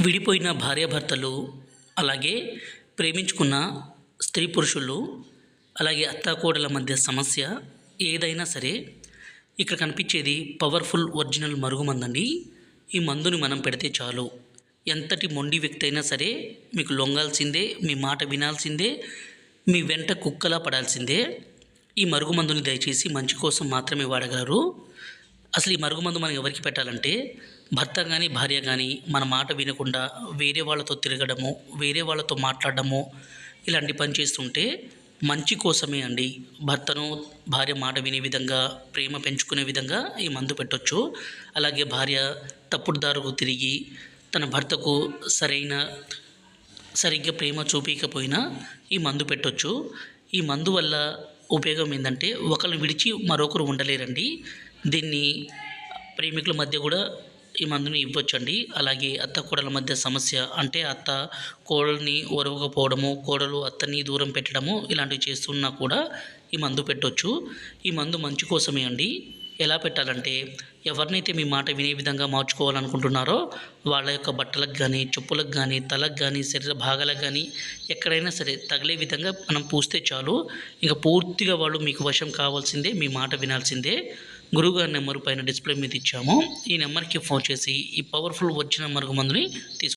విడిపోయిన భార్యాభర్తలు అలాగే ప్రేమించుకున్న స్త్రీ పురుషులు అలాగే అత్తాకోడల మధ్య సమస్య ఏదైనా సరే ఇక్కడ కనిపించేది పవర్ఫుల్ ఒరిజినల్ మరుగుమందండి ఈ మందుని మనం పెడితే చాలు. ఎంతటి మొండి వ్యక్తి అయినా సరే మీకు లొంగాల్సిందే మీ మాట వినాల్సిందే మీ వెంట కుక్కలా పడాల్సిందే. ఈ మరుగుమందుని దయచేసి మంచి కోసం మాత్రమే వాడగలరు. అసలు ఈ మరుగుమందు మనం ఎవరికి పెట్టాలంటే భర్త కానీ భార్య కానీ మన మాట వినకుండా వేరే వాళ్ళతో తిరగడము వేరే వాళ్ళతో మాట్లాడడము ఇలాంటి పని చేస్తుంటే మంచి కోసమే అండి. భర్తను భార్య మాట వినే విధంగా ప్రేమ పెంచుకునే విధంగా ఈ మందు పెట్టొచ్చు. అలాగే భార్య తప్పుడు దారుకు తిరిగి తన భర్తకు సరైన సరిగ్గా ప్రేమ చూపించకపోయినా ఈ మందు పెట్టొచ్చు. ఈ మందు వల్ల ఉపయోగం ఏంటంటే ఒకరిని విడిచి మరొకరు ఉండలేరండి. దీన్ని ప్రేమికుల మధ్య కూడా ఈ మందుని ఇవ్వచ్చండి. అలాగే అత్త కోడల మధ్య సమస్య అంటే అత్త కోడల్ని ఒరవకపోవడము కోడలు అత్తని దూరం పెట్టడము ఇలాంటివి చేస్తున్నా కూడా ఈ మందు పెట్టొచ్చు. ఈ మందు మంచి కోసమే అండి. ఎలా పెట్టాలంటే ఎవరినైతే మీ మాట వినే విధంగా మార్చుకోవాలనుకుంటున్నారో వాళ్ళ యొక్క బట్టలకు కానీ చెప్పులకు కానీ తలకు కానీ శరీర భాగాలకు కానీ ఎక్కడైనా సరే తగిలే విధంగా మనం పూస్తే చాలు. ఇంకా పూర్తిగా వాళ్ళు మీకు వశం కావాల్సిందే మీ మాట వినాల్సిందే. గురువుగారి నెంబర్ పైన డిస్ప్లే మీద ఇచ్చాము. ఈ నెంబర్కి ఫోన్ చేసి ఈ పవర్ఫుల్ వచ్చిన మరుగు మందుని తీసుకు